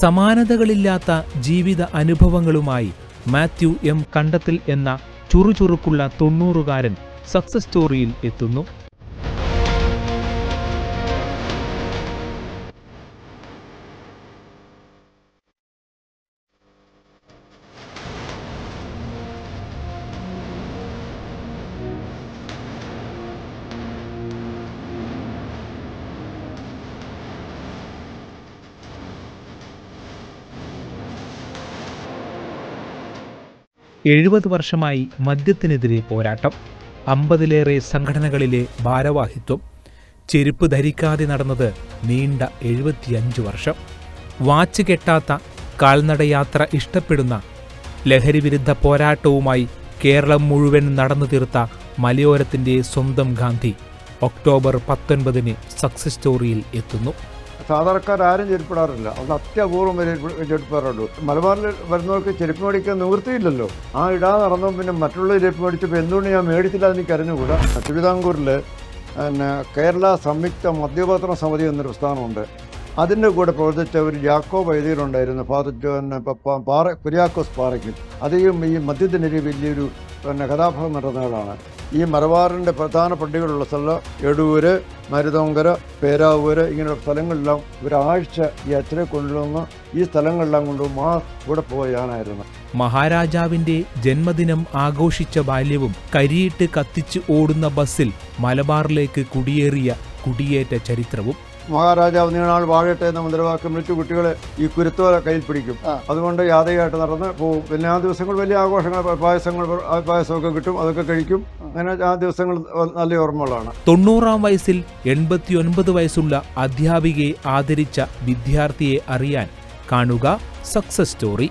സമാനതകളില്ലാത്ത ജീവിത അനുഭവങ്ങളുമായി മാത്യു എം കണ്ടത്തിൽ എന്ന ചുറുചുറുക്കുള്ള തൊണ്ണൂറുകാരൻ സക്സസ് സ്റ്റോറിയിൽ എത്തുന്നു. എഴുപത് വർഷമായി മദ്യത്തിനെതിരെ പോരാട്ടം. അമ്പതിലേറെ സംഘടനകളിലെ ഭാരവാഹിത്വം. ചെരുപ്പ് ധരിക്കാതെ നടന്നത് നീണ്ട എഴുപത്തിയഞ്ച് വർഷം. വാച്ച് കെട്ടാത്ത കാൽനടയാത്ര ഇഷ്ടപ്പെടുന്ന ലഹരിവിരുദ്ധ പോരാട്ടവുമായി കേരളം മുഴുവൻ നടന്നു തീർത്ത മലയോരത്തിന്റെ സ്വന്തം ഗാന്ധി ഒക്ടോബർ പത്തൊൻപതിന് സക്സസ് സ്റ്റോറിയിൽ എത്തുന്നു. സാധാരണക്കാർ ആരും ചെരുപ്പിടാറില്ല. അത് അത്യപൂർവം ചെരുപ്പിടാറുള്ളൂ മലബാറിൽ വരുന്നവർക്ക് ചെരുപ്പ് മേടിക്കാൻ നിവൃത്തിയില്ലല്ലോ. ആ ഇടാതെ നടന്നു പിന്നെ മറ്റുള്ള ചെരുപ്പ് മേടിച്ചപ്പോൾ എന്തുകൊണ്ട് ഞാൻ മേടിച്ചില്ല എനിക്ക് അറിഞ്ഞുകൂടാ. തിരുവിതാംകൂറിൽ പിന്നെ കേരള സംയുക്ത മദ്യപാത്ര സമിതി എന്നൊരു പ്രസ്ഥാനമുണ്ട് അതിന്റെ കൂടെ പ്രവർത്തിച്ച ഒരു ജാക്കോ വൈദികരുണ്ടായിരുന്നു ഫാദർ പാറ കുര്യാക്കോസ് പാറയ്ക്കും. അദ്ദേഹം ഈ മദ്യത്തിനെതിരെ വലിയൊരു പിന്നെ കഥാഭാഗം നടന്നയാളാണ് ഈ മലബാറിന്റെ പ്രധാന പള്ളികളുള്ള സ്ഥലം എടൂര് മരുതോങ്കര പേരാവൂര് ഇങ്ങനെയുള്ള സ്ഥലങ്ങളിലെല്ലാം ഒരാഴ്ച ഈ അച്ഛനെ കൊണ്ടുവന്ന് ഈ സ്ഥലങ്ങളിലെല്ലാം കൊണ്ടുവന്ന് മാസ് ഇവിടെ പോയാനായിരുന്നു. മഹാരാജാവിന്റെ ജന്മദിനം ആഘോഷിച്ച ബാല്യവും കരിയിട്ട് കത്തിച്ച് ഓടുന്ന ബസ്സിൽ മലബാറിലേക്ക് കുടിയേറിയ കുടിയേറ്റ ചരിത്രവും മഹാരാജാവ് നീണാൾ വാഴട്ടെ എന്ന മുദ്രാവാക്യം വിളിച്ച് കുട്ടികളെ ഈ കുരുത്തോല കയ്യിൽ പിടിക്കും. അതുകൊണ്ട് യാതയായിട്ട് നടന്ന് പോകും പിന്നെ ആ ദിവസങ്ങൾ വലിയ ആഘോഷങ്ങൾ പായസങ്ങൾ പായസമൊക്കെ കിട്ടും. അതൊക്കെ കഴിക്കും. അങ്ങനെ ആ ദിവസങ്ങൾ നല്ല ഓർമ്മകളാണ്. തൊണ്ണൂറാം വയസ്സിൽ എൺപത്തിയൊൻപത് വയസ്സുള്ള അധ്യാപികയെ ആദരിച്ച വിദ്യാർത്ഥിയെ അറിയാൻ കാണുക സക്സസ് സ്റ്റോറി.